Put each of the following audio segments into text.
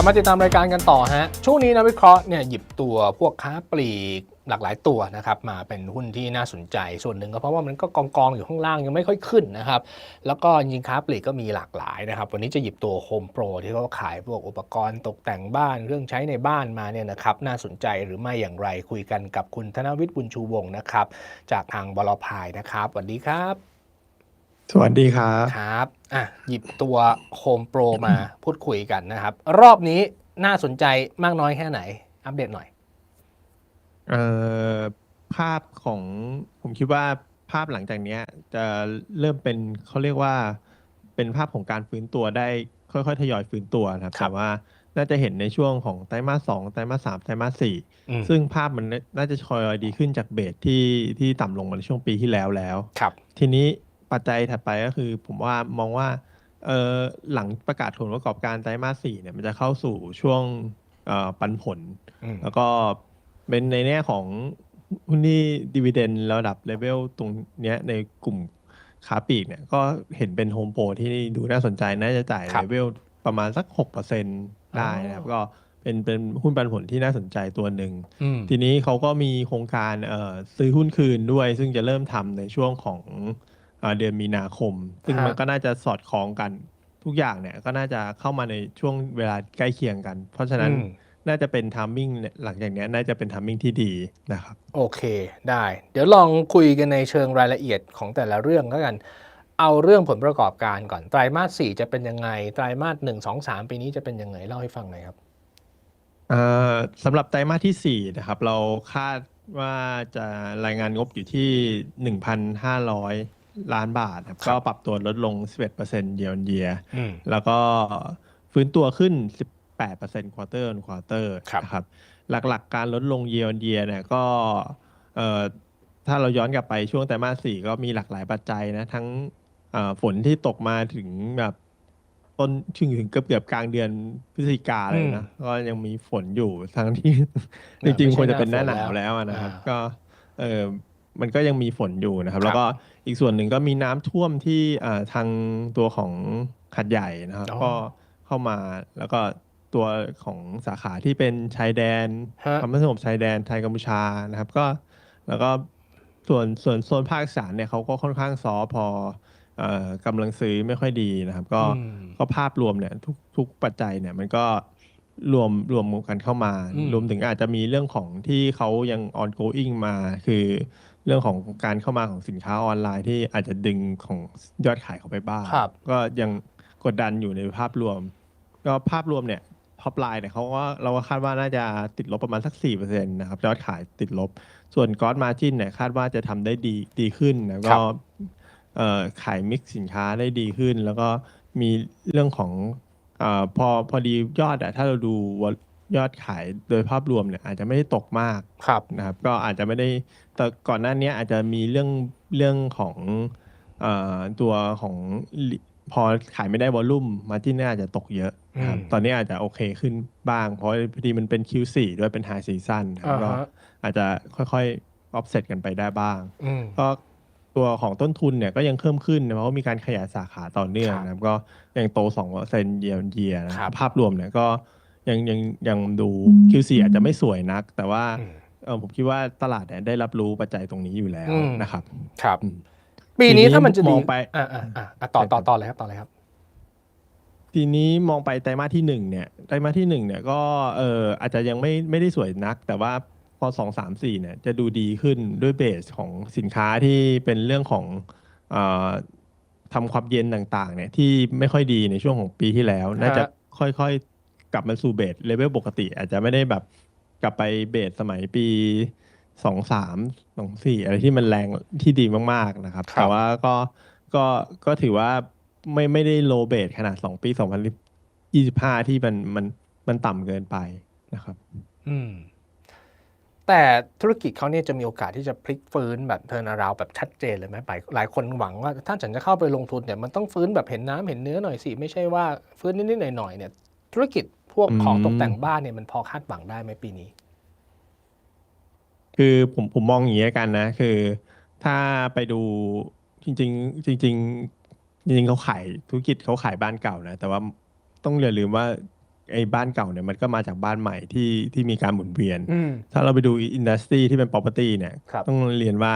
ลับมาติดตามรายการกันต่อฮะ ช่วงนี้นักวิเคราะห์เนี่ยหยิบตัวพวกค้าปลีกหลากหลายตัวนะครับมาเป็นหุ้นที่น่าสนใจส่วนหนึ่งก็เพราะว่ามันก็กองกองอยู่ข้างล่างยังไม่ค่อยขึ้นนะครับแล้วก็จริงค้าปลีกก็มีหลากหลายนะครับวันนี้จะหยิบตัว Home Pro ที่เขาขายพวกอุปกรณ์ตกแต่งบ้านเครื่องใช้ในบ้านมาเนี่ยนะครับน่าสนใจหรือไม่อย่างไรคุยกันกับคุณธนวิทย์บุญชูวงศ์นะครับจากทางบลพายนะครับสวัสดีครับ สวัสดีครับครับอะหยิบตัว Home Pro มาพูดคุยกันนะครับ รอบนี้น่าสนใจมากน้อยแค่ไหน อัปเดตหน่อย เอ่อภาพของผมคิดว่าภาพหลังจากเนี้ยจะเริ่มเป็นเขาเรียกว่าเป็นภาพของการฟื้นตัวได้ค่อยๆ ทยอยฟื้นตัวนะครับครับแต่ว่าน่าจะเห็นในช่วงของไตรมาสสองไตรมาสสามไตรมาสสี่อืมซึ่งภาพมันน่าจะทยอยดีขึ้นจากเบสที่ที่ต่ำลงมาในช่วงปีที่แล้วแล้ว ครับ ทีนี้ ปัจจัยถัดไปก็คือผมว่ามองว่าเออหลังประกาศผลประกอบการไตรมาสสี่เนี่ยมันจะเข้าสู่ช่วงเอ่อปันผลอืมแล้วก็เป็นในแง่ของหุ้นที่ดีเวเดนระดับเลเวลตรงเนี้ยในกลุ่มค้าปลีกเนี่ยก็เห็นเป็นโฮมโปรที่ดูน่าสนใจน่าจะจ่ายครัเลบเวลประมาณสัก6%ได้นะครับอ๋อก็เป็นเป็นหุ้นปันผลที่น่าสนใจตัวหนึ่งอืมทีนี้เขาก็มีโครงการเอ่อซื้อหุ้นคืนด้วย ซึ่งจะเริ่มทำในช่วงของ เอ่อเดือนมีนาคม ซึ่งฮะมันก็น่าจะสอดคล้องกันทุกอย่างเนี่ยก็น่าจะเข้ามาในช่วงเวลาใกล้เคียงกัน เพราะฉะนั้นอืมน่าจะเป็นทามมิ่งหลังจากเนี้ยน่าจะเป็นทามมิ่งที่ดีนะครับ โอเคได้ เดี๋ยวลองคุยกันในเชิงรายละเอียดของแต่ละเรื่องแล้วกัน เอาเรื่องผลประกอบการก่อน ไตรมาสสี่จะเป็นยังไง ไตรมาสหนึ่งสองสามปีนี้จะเป็นยังไงเล่าให้ฟังหน่อยครับเอ่อสำหรับไตรมาสที่ 4 นะครับ เราคาดว่าจะรายงานงบอยู่ที่ 1,500 ล้านบาทครับครับก็ปรับตัวลดลง 11% year on year อืมแล้วก็ฟื้นตัวขึ้น 18% quarter on quarter ครับนะครับ หลักๆการลดลง year on year เนี่ยก็เอ่อถ้าเราย้อนกลับไปช่วงไตรมาสสี่ก็มีหลากหลายปัจจัยนะ ทั้งเอ่อฝนที่ตกมาถึงแบบต้นถึงถึงเกือบเกือบๆกลางเดือนพฤศจิกาเลยนะ ก็ยังมีฝนอยู่ทั้งที่จเนี่ยริงไม่ๆใช่ควรจะเป็นหหน้าน้าฝนหนาวแล้วอะนะครับอ่าก็เออ มันก็ยังมีฝนอยู่นะครับครับ แล้วก็อีกส่วนหนึ่งก็มีน้ำท่วมที่เอ่อทางตัวของขัดใหญ่นะครับอ๋อก็เข้ามาแล้วก็ตัวของสาขาที่เป็นชายแดนฮะความไม่สงบชายแดนไทยกัมพูชานะครับ ก็แล้วก็ส่วนส่วนโซนภาคอีสานเนี่ยเขาก็ค่อนข้างซอฟต์พอเอ่อกำลังซื้อไม่ค่อยดีนะครับ ก็อืมก็ภาพรวมเนี่ยทุกทุกปัจจัยเนี่ยมันก็รวมรวมกันเข้ามาอืมรวมถึงอาจจะมีเรื่องของที่เขายัง ongoing มา คือ เรื่องของการเข้ามาของสินค้าออนไลน์ที่อาจจะดึงของยอดขายเขาไปบ้างครับก็ยังกดดันอยู่ในภาพรวม ก็ภาพรวมเนี่ยท็อปไลน์เนี่ยเขาก็เราก็คาดว่าน่าจะติดลบประมาณสัก4%นะครับยอดขายติดลบ ส่วนก o อมาจินเนี่ยคาดว่าจะทำได้ดีดีขึ้นนะครัก็บเอ่อขายมิกซ์สินค้าได้ดีขึ้น แล้วก็มีเรื่องของเอ่อพอพอดียอดอะถ้าเราดู ยอดขายโดยภาพรวมเนี่ยอาจจะไม่ได้ตกมากครับนะครับ ก็อาจจะไม่ได้แต่ก่อนหน้านี้อาจจะมีเรื่องเรื่องของเอ่อตัวของลิพอขายไม่ได้วอลลุ่มมาที่น่าจะตกเยอะนะครับอืมตอนนี้อาจจะโอเคขึ้นบ้าง เพราะพอดีมันเป็น Q4 ด้วยเป็น High Season นะครับอ่าก็ฮะอาจจะค่อยๆ offset กันไปได้บ้างอืมก็ตัวของต้นทุนเนี่ยก็ยังเพิ่มขึ้นนะเพราะว่ามีการขยายสาขาต่อเนื่องครับนะครับก็ยังโต2%เยียร์เยียนะคครัรับบภาพรวมเนี่ยก็ ยังยังยังดู Q4 อาจจะไม่สวยนัก แต่ว่าอืมเออผมคิดว่าตลาดเนี่ยได้รับรู้ปัจจัยตรงนี้อยู่แล้วอืมนะครับ ครับอืมปีนี้ทีนี้ถ้ามันจะมดีองไปอ่าอ่าอ่าอะต่อต่อต่อเลยครับต่อเลยครับทีนี้มองไปไตรมาสที่หนึ่งเนี่ยไตรมาสที่หนึ่งเนี่ยก็เอออาจจะยังไม่ไม่ได้สวยนัก แต่ว่าพอสองสามสี่เนี่ยจะดูดีขึ้นด้วยเบสของสินค้าที่เป็นเรื่องของเอ่อทำความเย็นต่างๆ เนี่ยที่ไม่ค่อยดีในช่วงของปีที่แล้ว น่าจะค่อยๆ กลับมาสู่เบสเลเวลปกติ อาจจะไม่ได้แบบกลับไปเบสสมัยปีสองสามสองสี่อะไรที่มันแรงที่ดีมากๆนะครับครับ แต่ว่าก็ก็ก็ถือว่าไม่ไม่ได้โลเบสขนาดสองปีสองพันยี่สิบห้าที่มันมันมันต่ำเกินไปนะครับ อืม แต่ธุรกิจเขาเนี่ยจะมีโอกาสที่จะพลิกฟื้นแบบเทอร์นาราวแบบชัดเจนเลยไหมไปหลายคนหวังว่า ถ้าฉันจะเข้าไปลงทุนเนี่ยมันต้องฟื้นแบบเห็นน้ำเห็นเนื้อหน่อยสิ ไม่ใช่ว่าฟื้นนิดๆหน่อยๆเนี่ย ธุรกิจพ วกของอืมตกแต่งบ้านเนี่ยมันพอคาดหวังได้ไหมปีนี้ คือผมผมมองอย่างนี้ละกันนะ คือ ถ้าไปดูจริง ๆ จริง ๆ จริง ๆเขาขายธุรกิจเขาขายบ้านเก่านะ แต่ว่าต้องอย่าลืมว่าไอ้บ้านเก่าเนี่ยมันก็มาจากบ้านใหม่ที่ที่มีการหมุนเวียนอืมถ้าเราไปดูอินดัสทรีที่เป็น property เนี่ยครับต้องเรียนว่า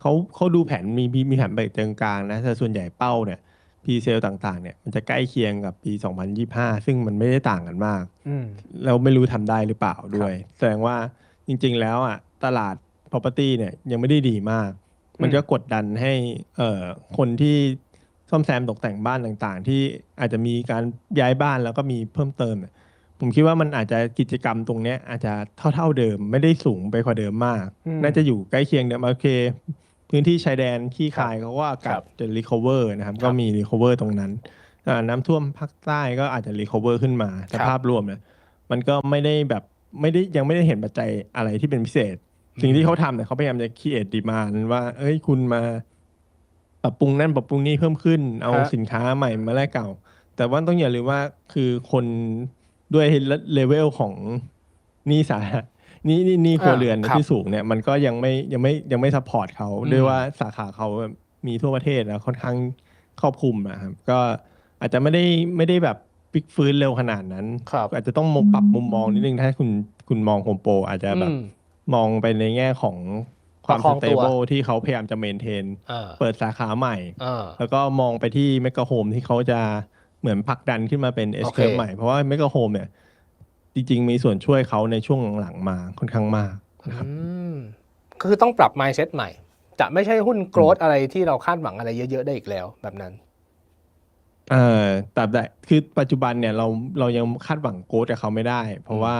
เขาเขาดูแผนมีมีมีแผนเบิกเติงกลางนะแต่ส่วนใหญ่เป้าเนี่ย พีเซลต่างๆ เนี่ยมันจะใกล้เคียงกับปี 2025 ซึ่งมันไม่ได้ต่างกันมากอืมเราไม่รู้ทำได้หรือเปล่าด้วย แสดงว่าจริง ๆ แล้วอะตลาด property เนี่ยยังไม่ได้ดีมาก มันก็กดดันให้เอ่อคนที่ซ่อมแซมตกแต่งบ้านต่างๆ ที่อาจจะมีการย้ายบ้านแล้วก็มีเพิ่มเติมเนี่ยผมคิดว่ามันอาจจะกิจกรรมตรงเนี้ยอาจจะเท่า ๆเดิมไม่ได้สูงไปกว่าเดิมมากอืมน่าจะอยู่ใกล้เคียงเดิมโอเค พื้นที่ชายแดนขี้คายครับเขาว่าอาครักับบจะ recover นะครับครับก็มี recover ตรงนั้นอ่าน้ำท่วมภาคใต้ก็อาจจะ recover ขึ้นมาแต่ครับภาพรวมเนี่ยมันก็ไม่ได้แบบไม่ได้ยังไม่ได้เห็นปัจจัยอะไรที่เป็นพิเศษ สิ่งที่เขาทำเนี่ยเขาพยายามจะ create demand ว่า เอ้ยคุณมาปรับปรุงนั่นปรับปรุงนี่เพิ่มขึ้น เอาฮะสินค้าใหม่มาแลกเก่า แต่ว่าต้องอย่าลืมว่าคือคนด้วยเลเวลของหนี่สาธารณะห นี่นี่นี่ครัวเรือนอ่าครับ ที่สูงเนี่ยมันก็ยังไม่ยังไม่ยังไม่ซัพพอร์ตเขาอืมด้วยว่าสาขาเขามีทั่วประเทศแล้วค่อนข้างครอบคลุมนะครับก็อาจจะไม่ได้ไม่ได้แบบพลิกฟื้นเร็วขนาดนั้น ครับ อาจจะต้องมองปรับมุมมองนิดนึงถ้าคุณคุณมองโฮมโปรอาจจะแบบอืม มองไปในแง่ของความประคสองเตตัวเบิลที่เขาพยายามจะเมนเทนอ่าเปิดสาขาใหม่อ่าแล้วก็มองไปที่เมกะโฮมที่เขาจะเหมือนผลักดันขึ้นมาเป็นเอสโอเคเค ใหม่ เพราะว่าเมกะโฮมเนี่ย จริง ๆ มีส่วนช่วยเขาในช่วงหลังๆมาค่อนข้างมากนะครับอืมคือต้องปรับ mindset ใหม่ จะไม่ใช่หุ้นโกรดอะไรที่เราคาดหวังอะไรเยอะ ๆ ได้อีกแล้วแบบนั้นเอ่อแต่แต่คือปัจจุบันเนี่ยเราเรายังคาดหวังโกดกับเขาไม่ได้ เพราะว่า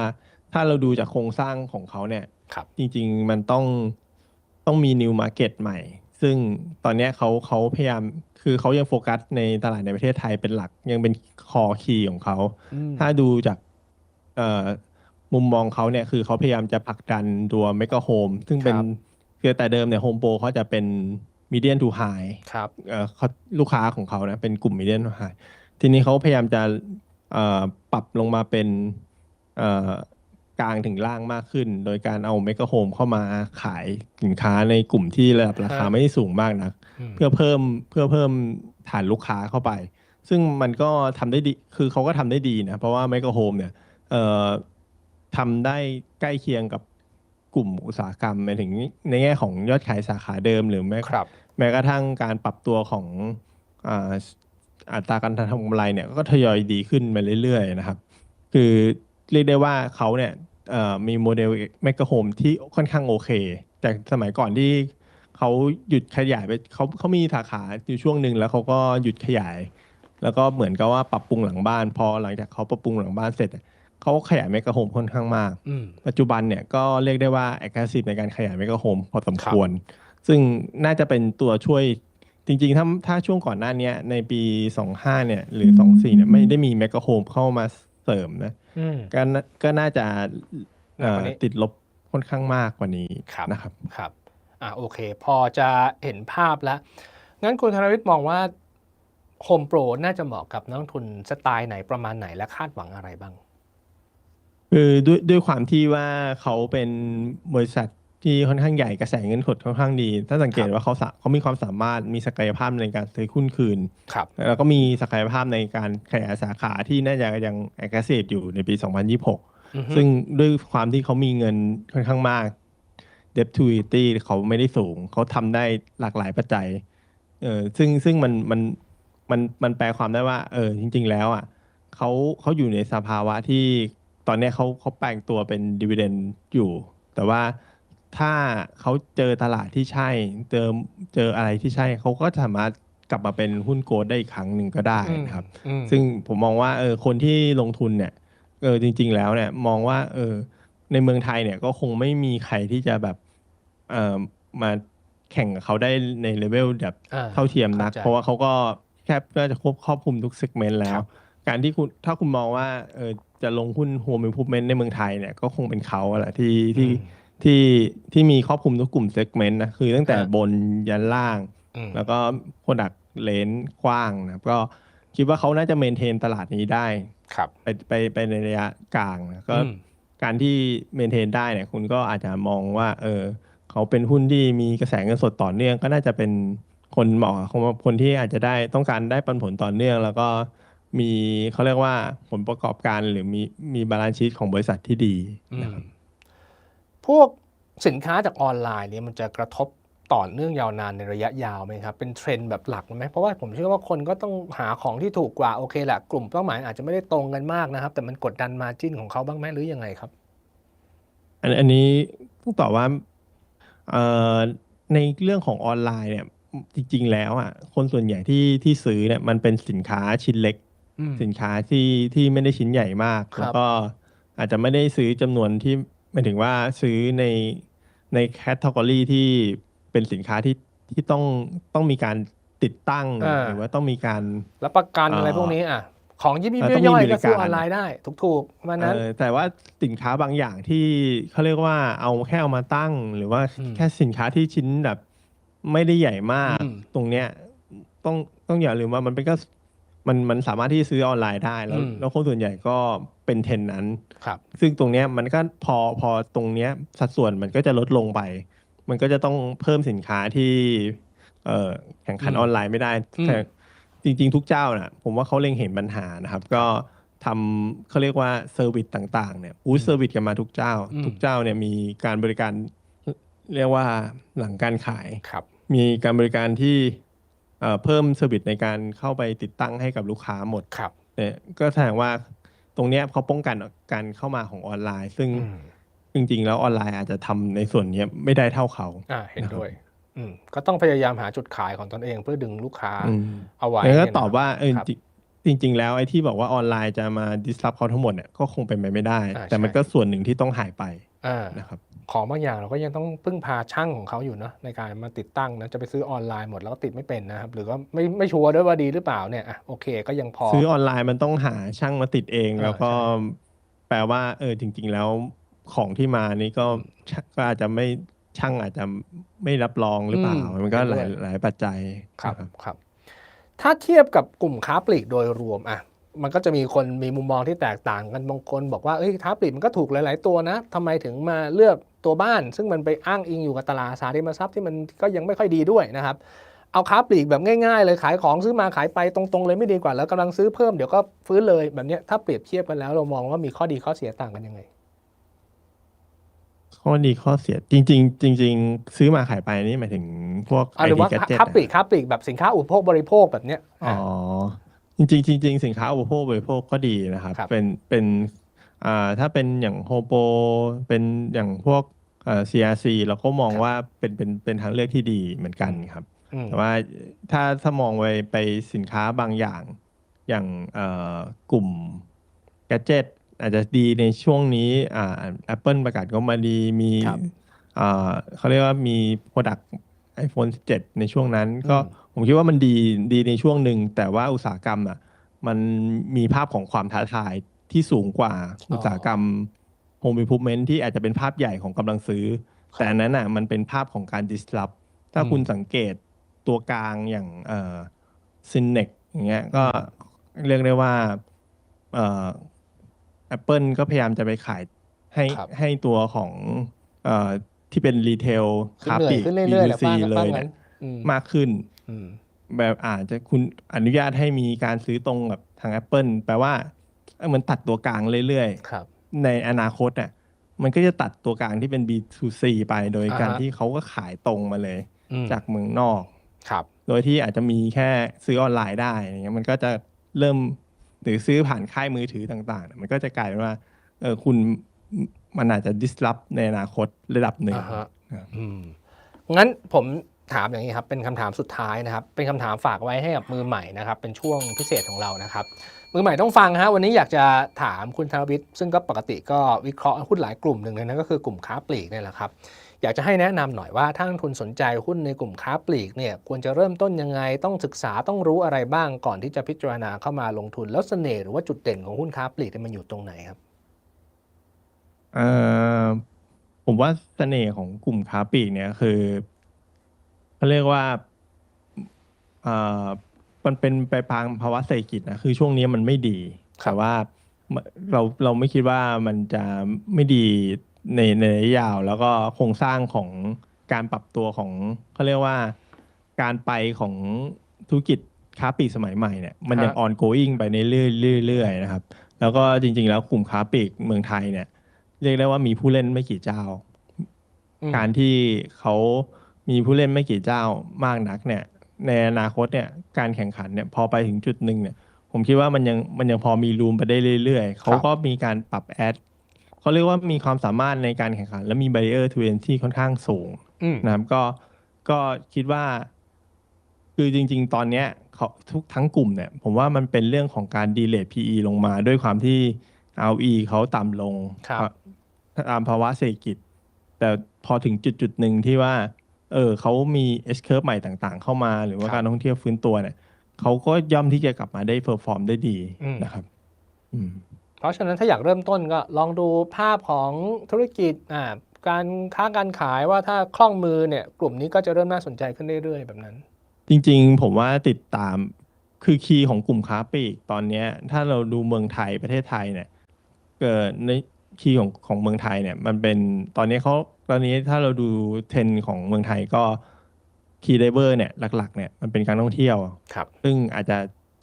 ถ้าเราดูจากโครงสร้างของเขาเนี่ยครับจริง ๆ มันต้องต้องมี new market ใหม่ ซึ่งตอนเนี้ยเขาเขาพยายามคือเขายังโฟกัสในตลาดในประเทศไทยเป็นหลักยังเป็นคอคีย์ของเขาอืมถ้าดูจากเอ่อ มุมมองเขาเนี่ยคือเขาพยายามจะผลักดันตัวเมกะโฮมซึ่งเป็นครับคือแต่เดิมเนี่ยโฮมโปรเขาจะเป็นมีเดียนทูไฮครับเอ่อเขาลูกค้าของเขานะเป็นกลุ่มมีเดียนทูไฮทีนี้เขาพยายามจะเอ่อปรับลงมาเป็นเอ่อกลางถึงล่างมากขึ้น โดยการเอาเมกะโฮมเข้ามาขายสินค้าในกลุ่มที่ระดับราคาฮะไม่ได้สูงมากนักมเพื่อเพิ่มเพื่อเพิ่มฐานลูกค้าเข้าไป ซึ่งมันก็ทำได้ดี คือเขาก็ทำได้ดีนะ เพราะว่าไมโครโฮมเนี่ยเอ่อ ทำได้ใกล้เคียงกับกลุ่มอุตสาหกรรมหมายถึงในแง่ของยอดขายสาขาเดิมหรือแม้ครับแม้กระทั่งการปรับตัวของอ่าอัตราการทำกำไรเนี่ยก็ทยอยดีขึ้นไปเรื่อยๆนะครับ คือเรียกได้ว่าเขาเนี่ยเอ่อมีโมเดลแมกโฮมที่ค่อนข้างโอเค จากสมัยก่อนที่เขาหยุดขยายไปเขาเขามีสาขาอยู่ช่วงหนึ่งแล้วเขาก็หยุดขยาย แล้วก็เหมือนกับว่าปรับปรุงหลังบ้าน พอหลังจากเขาปรับปรุงหลังบ้านเสร็จ เขาขยายแมกโฮมค่อนข้างมากอืมปัจจุบันเนี่ยก็เรียกได้ว่า aggressive ในการขยายเมกะโฮมพอสมควร ซึ่งน่าจะเป็นตัวช่วยจริงๆ ถ้าถ้าช่วงก่อนหน้าเนี้ยในปี 25 เนี่ย หรือ 24 เนี่ย ไม่ได้มีเมกะโฮมเข้ามาเสริมนะอืมก็น่าก็น่าจะเอ่อหนักกว่านี้ติดลบค่อนข้างมากกว่านี้ครับนะครับครับ อะโอเค พอจะเห็นภาพแล้ว งั้นคุณธนวิทย์มองว่าโฮมโปรน่าจะเหมาะกับนักลงทุนสไตล์ไหนประมาณไหนและคาดหวังอะไรบ้าง คือด้วยด้วยความที่ว่าเขาเป็นบริษัทที่ค่อนข้างใหญ่กระแสเงินสดค่อนข้างดี ถ้าสังเกตครับว่าเขาสะเขามีความสามารถมีศักยภาพในการซื้อหุ้นคืน ครับ แล้วก็มีศักยภาพในการขยายสาขาที่น่าจะยัง aggressive อยู่ในปี 2026อือฮึซึ่งด้วยความที่เขามีเงินค่อนข้างมาก debt to equity เขาไม่ได้สูง เขาทำได้หลากหลายปัจจัยเออซึ่งซึ่งมันมันมันมันแปลความได้ว่า เออจริง ๆ แล้วอะเขาเขาอยู่ในสภาวะที่ ตอนเนี้ยเขาเขาแปลงตัวเป็นดิว i เดนอยู่ แต่ว่าถ้าเขาเจอตลาดที่ใช่ เจอเจออะไรที่ใช่เขาก็สามารถกลับมาเป็นหุ้นโกลด์ได้อีกครั้งหนึ่งก็ได้นะครับอืมซึ่งผมมองว่าเออคนที่ลงทุนเนี่ยเออจริง ๆ แล้วเนี่ยมองว่าเออในเมืองไทยเนี่ยก็คงไม่มีใครที่จะแบบเออมาแข่งกับเขาได้ในเลเวลแบบอ่เท่าเทียมนักเข้าใจเพราะว่าเขาก็แคบก็จะครบครอบคลุมทุกเซกเมนต์แล้ควรับ การที่คุณถ้าคุณมองว่าเออจะลงหุ้นโฮม i ิ p ู v เมนต์ในเมืองไทยเนี่ยก็คงเป็นเขาแหละที่ที่อืมที่ที่มีครอบคลุมทุกกลุ่มเซกเมนต์นะคือตั้งแต่ฮะบนยันล่างอืมแล้วก็โปรดักเลนกว้างนะครับก็คิดว่าเขาน่าจะเมนเทนตลาดนี้ได้ครับไปไปไปในระยะกลางนะก็อืมการที่เมนเทนได้เนี่ยคุณก็อาจจะมองว่าเออเขาเป็นหุ้นที่มีกระแสเงินสดต่อเนื่อง ก็น่าจะเป็นคนเหมาะของคนที่อาจจะได้ต้องการได้ปันผลต่อเนื่อง แล้วก็ มีเขาเรียกว่าผลประกอบการหรือมีมีบาลานซ์ชีตของบริษัทที่ดีอืมนะครับพวกสินค้าจากออนไลน์เนี่ยมันจะกระทบต่อเนื่องยาวนานในระยะยาวไหมครับ เป็นเทรนด์แบบหลักไหมเพราะว่าผมเชื่อว่าคนก็ต้องหาของที่ถูกกว่าโอเคแหละกลุ่มเป้าหมายอาจจะไม่ได้ตรงกันมากนะครับ แต่มันกดดันมาจิ้นของเขาบ้างไหมหรือยังไงครับ อันอันนี้ต้องตอบว่าเอ่อในเรื่องของออนไลน์เนี่ยจริง ๆ แล้วอะคนส่วนใหญ่ที่ที่ซื้อเนี่ยมันเป็นสินค้าชิ้นเล็ก อืม สินค้าที่ที่ไม่ได้ชิ้นใหญ่มากครับแล้วก็อาจจะไม่ได้ซื้อจำนวนที่หมายถึงว่าซื้อในในแคตตากรีที่เป็นสินค้าที่ที่ต้องต้องมีการติดตั้งอ่า หรือว่าต้องมีการแล้วประกันเอ่อออะไรพวกนี้อะของยิบยิบเอ่อต้องมีย่อยบๆริก็ซื้อการออนไลน์ได้ ถูกๆประมาณนั้นเออแต่ว่าสินค้าบางอย่างที่เขาเรียกว่าเอาแค่เอามาตั้ง หรือว่าอืมแค่สินค้าที่ชิ้นแบบ ไม่ได้ใหญ่มาก อืม ตรงเนี้ยต้องต้องอย่าลืมว่ามันเป็นก็ มันมันสามารถที่จะซื้อออนไลน์ได้แล้วอืมแล้วคนส่วนใหญ่ก็เป็นเทรนด์นั้น ครับ ซึ่งตรงเนี้ยมันก็พอพอตรงเนี้ยสัดส่วนมันก็จะลดลงไป มันก็จะต้องเพิ่มสินค้าที่ เอ่อแข่งขันอืมออนไลน์ไม่ได้อืมแต่จริง ๆ ทุกเจ้าน่ะผมว่าเขาเล็งเห็นปัญหานะครับ ก็ทำเขาเรียกว่าเซอร์วิสต่าง ๆ เนี่ยอู้เซอร์วิสกันมาทุกเจ้าอืมทุกเจ้าเนี่ยมีการบริการเรียกว่าหลังการขายครับมีการบริการที่ เอ่อเพิ่มเซอร์วิสในการเข้าไปติดตั้งให้กับลูกค้าหมดครับเนี่ยก็แสดงว่าตรงเนี้ยเขาป้องกันการเข้ามาของออนไลน์ ซึ่งอืมจริง ๆ แล้วออนไลน์อาจจะทำในส่วนเนี้ยไม่ได้เท่าเขาอ่าเห็นด้วยอืมก็ต้องพยายามหาจุดขายของตนเองเพื่อดึงลูกค้าอืมเอาไว้แล้วก็เนี่ยตอบว่าเออครับจริงจริง ๆ แล้วไอ้ที่บอกว่าออนไลน์จะมา disrupt เขาทั้งหมดเนี่ยก็คงเป็นไปไม่ได้อ่าแต่มันใช่ก็ส่วนหนึ่งที่ต้องหายไปอ่านะครับ ของบางอย่างเราก็ยังต้องพึ่งพาช่างของเขาอยู่เนอะในการมาติดตั้งนะจะไปซื้อออนไลน์หมดแล้วก็ติดไม่เป็นนะครับ หรือว่าไม่ไม่ชัวร์ด้วยว่าดีหรือเปล่าเนี่ยอะโอเค ก็ยังพอซื้อออนไลน์มันต้องหาช่างมาติดเองอ่าแล้วก็ใช่แปลว่า เออจริง ๆ แล้วของที่มานี่ก็ช่างก็อาจจะไม่ช่างอาจจะไม่รับรองหรือเปล่า มันก็หลายหลายปัจจัยครับนะครับครับ ถ้าเทียบกับกลุ่มค้าปลีกโดยรวมอะมันก็จะมีคนมีมุมมองที่แตกต่างกันบางคนบอกว่าเอ้ยค้าปลีกมันก็ถูกหลาย ๆ ตัวนะทำไมถึงมาเลือก ตัวบ้าน ซึ่งมันไปอ้างอิงอยู่กับตลาดอสาริมทรัพย์ที่มันก็ยังไม่ค่อยดีด้วยนะครับเอาค้าปลีกแบบง่ายๆ เลยขายของซื้อมาขายไปตรงๆเลยไม่ดีกว่าแล้วกำลังซื้อเพิ่มเดี๋ยวก็ฟื้นเลยแบบเนี้ยถ้าเปรียบเทียบกันแล้วเรามองว่ามีข้อดีข้อเสียต่างกันยังไง ข้อดีข้อเสียจริง ๆ จริง ๆ ซื้อมาขายไปนี่หมายถึงพวกอะหรือว่า IT gadget ค้าปลีกอะค้าปลีกแบบสินค้าอุปโภคบริโภคแบบเนี้ยอ๋อะอจริงๆจริงๆสินค้าอุปโภคบริโภคก็ดีนะครับครับ เป็นเป็นอ่าถ้าเป็นอย่างโฮโป เป็นอย่างพวก เอ่อ CRC เราก็มองว่าเป็นเป็นเป็นทางเลือกที่ดีเหมือนกันครับ อืมแต่ว่าถ้าถ้ามองไปไปสินค้าบางอย่าง อย่างเอ่อกลุ่มแกจ g e t อาจจะดีในช่วงนี้อ่า Apple ประกาศก็มาดีมีครับ อ่าเขาเรียกว่ามี Product iPhone 17 ในช่วงนั้น ก็อืมผมคิดว่ามันดีดีในช่วงหนึ่ง แต่ว่าอุตสาหกรรมอะมันมีภาพของความท้าทายที่สูงกว่าอ๋ออุอุตสาหกรรม Home Improvement ที่อาจจะเป็นภาพใหญ่ของกำลังซื้อครับแต่อันนั้นอะมันเป็นภาพของการ disrupt ถ้าอืมคุณสังเกตตัวกลางอย่างเอ่อซินเนกอย่างเงี้ยก็เรียกได้ว่าเอ่อ Apple ก็พยายามจะไปขายให้ครับให้ตัวของเอ่อที่เป็นรีเทลขึ้นค้าเหนื่ปอยลีกขึ้นเรื่อยๆแหละ B2C ป้าเลป้ายเนี่งั้ยนอืมมากขึ้นอืมแบบอาจจะคุณอนุญาตให้มีการซื้อตรงกับทาง Apple แปลว่าเอ้ยมันตัดตัวกลางเรื่อยครับๆ ในอนาคตอะมันก็จะตัดตัวกลางที่เป็น B2C ไปโดยการอ่าฮะที่เขาก็ขายตรงมาเลยอืมจากเมืองนอกครับ โดยที่อาจจะมีแค่ซื้อออนไลน์ได้อย่างเงี้ยมันก็จะเริ่มหรือซื้อผ่านค่ายมือถือต่างๆ มันก็จะกลายเป็นว่าเออคุณมันอาจจะ disrupt ในอนาคตระดับหนึ่งอ่าฮะครับอืมงั้นผมถามอย่างนี้ครับ เป็นคำถามสุดท้ายนะครับ เป็นคำถามฝากไว้ให้กับมือใหม่นะครับ เป็นช่วงพิเศษของเรานะครับ มือใหม่ต้องฟังฮะวันนี้อยากจะถามคุณธนวิทย์ซึ่งก็ปกติก็วิเคราะห์หุ้นหลายกลุ่มหนึ่งเลยนะก็คือกลุ่มค้าปลีกเนี่ยแหละครับอยากจะให้แนะนำหน่อยว่าถ้านทุนสนใจหุ้นในกลุ่มค้าปลีกเนี่ยควรจะเริ่มต้นยังไงต้องศึกษาต้องรู้อะไรบ้างก่อนที่จะพิจารณาเข้ามาลงทุนแล้วเสน่ห์หรือว่าจุดเด่นของหุ้นค้าปลีกที่มันอยู่ตรงไหนครับเอ่อผมว่าเสน่ห์ของกลุ่มค้าปลีกเนี่ยคือเขาเรียกว่าเอ่อ มันเป็นไปทางภาวะเศรษฐกิจนะคือช่วงนี้มันไม่ดีครับแต่ว่าเราเราไม่คิดว่ามันจะไม่ดีในในระยะยาว แล้วก็โครงสร้างของการปรับตัวของเขาเรียกว่าการไปของธุรกิจค้าปลีกสมัยใหม่เนี่ยมันยังฮะ ongoing ไปในเรื่อยๆนะครับ แล้วก็จริง ๆ แล้วกลุ่มค้าปลีกเมืองไทยเนี่ย เรียกได้ว่ามีผู้เล่นไม่กี่เจ้าอืมการที่เขามีผู้เล่นไม่กี่เจ้ามากนักเนี่ย ในอนาคตเนี่ยการแข่งขันเนี่ยพอไปถึงจุดหนึ่งเนี่ยผมคิดว่ามันยังมันยังพอมีรูมไปได้เรื่อยๆ เขาก็มีการปรับแอดเขาเรียกว่ามีความสามารถในการแข่งขัน และมี barrier to entry ค่อนข้างสูงอืมนะครับก็ก็คิดว่า คือจริง ๆ ตอนเนี้ยเขาทุกทั้งกลุ่มเนี่ย ผมว่ามันเป็นเรื่องของการดีเลท PE ลงมาด้วยความที่ ROE เขาต่ำลงครับตามภาวะเศรษฐกิจ แต่พอถึงจุดจุดๆหนึ่งที่ว่า เออเขามี S curve ใหม่ต่างๆ เข้ามา หรือว่าครับการท่องเที่ยวฟื้นตัวเนี่ยเขาก็ย่อมที่จะกลับมาได้เพอร์ฟอร์มได้ดีอืมนะครับอืมเพราะฉะนั้นถ้าอยากเริ่มต้นก็ลองดูภาพของธุรกิจอ่าการค้าการขายว่าถ้าคล่องมือเนี่ย กลุ่มนี้ก็จะเริ่มน่าสนใจขึ้นเรื่อยๆ แบบนั้น จริงๆ ผมว่าติดตามคือคีย์ของกลุ่มค้าปลีกตอนเนี้ยถ้าเราดูเมืองไทยประเทศไทยเนี่ยเกิดในคีย์ของของเมืองไทยเนี่ย มันเป็นตอนนี้เขา ตอนนี้ถ้าเราดูเทรนด์ของเมืองไทยก็คีย์ไดเวอร์เนี่ยหลัก ๆ เนี่ยมันเป็นการท่องเที่ยวครับ ซึ่งอาจจะ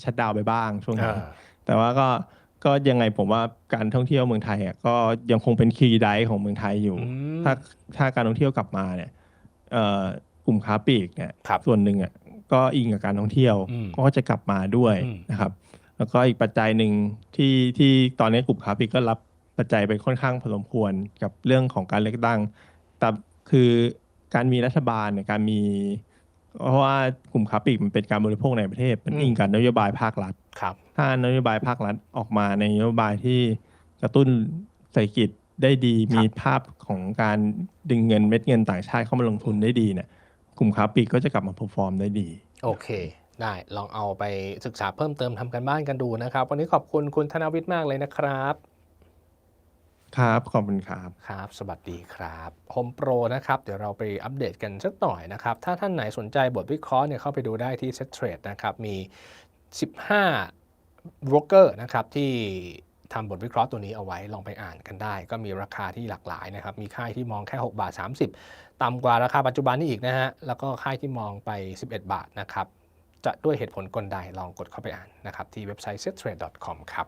ชัดดาวน์ไปบ้างช่วงนี้อ่าแต่ว่าก็ก็ยังไงผมว่าการท่องเที่ยวเมืองไทยอะก็ยังคงเป็นคีย์ไดของเมืองไทยอยู่อืมถ้าถ้าการท่องเที่ยวกลับมาเนี่ยเอ่อกลุ่มค้าปลีกเนี่ยครับส่วนหนึ่งอะก็อิงกับการท่องเที่ยวอืมก็จะกลับมาด้วยอืมนะครับ แล้วก็อีกปัจจัยหนึ่งที่ที่ตอนนี้กลุ่มค้าปลีกก็รับปัจจัยไปค่อนข้างพอสมควรกับเรื่องของการเลือกตั้ง แต่คือการมีรัฐบาลเนี่ยการมี เพราะว่ากลุ่มค้าปลีกมันเป็นการบริโภคในประเทศมันอืมอิงกับนโยบายภาครัฐครับถ้านโยบายภาครัฐออกมาในนโยบายที่กระตุ้นเศรษฐกิจได้ดีมีภาพของการดึงเงินเม็ดเงินต่างชาติเข้ามาลงทุนได้ดีเนี่ยกลุ่มค้าปลีกก็จะกลับมาเพอร์ฟอร์มได้ดี โอเค ได้ลองเอาไปศึกษาเพิ่มเติมทำกันบ้านกันดูนะครับ วันนี้ขอบคุณคุณธนวิทย์มากเลยนะครับ ครับ ขอบคุณครับ ครับ สวัสดีครับโฮมโปรนะครับ เดี๋ยวเราไปอัปเดตกันสักหน่อยนะครับ ถ้าท่านไหนสนใจบทวิเคราะห์เนี่ยเข้าไปดูได้ที่ Set Trade นะครับ มี 15 broker นะครับที่ทำบทวิเคราะห์ตัวนี้เอาไว้ลองไปอ่านกันได้ ก็มีราคาที่หลากหลายนะครับ มีค่ายที่มองแค่ 6 บาท 30 ต่ำกว่าราคาปัจจุบันนี่อีกนะฮะ แล้วก็ค่ายที่มองไป 11 บาทนะครับ จะด้วยเหตุผลกลใดลองกดเข้าไปอ่านนะครับ ที่เว็บไซต์ settrade.com ครับ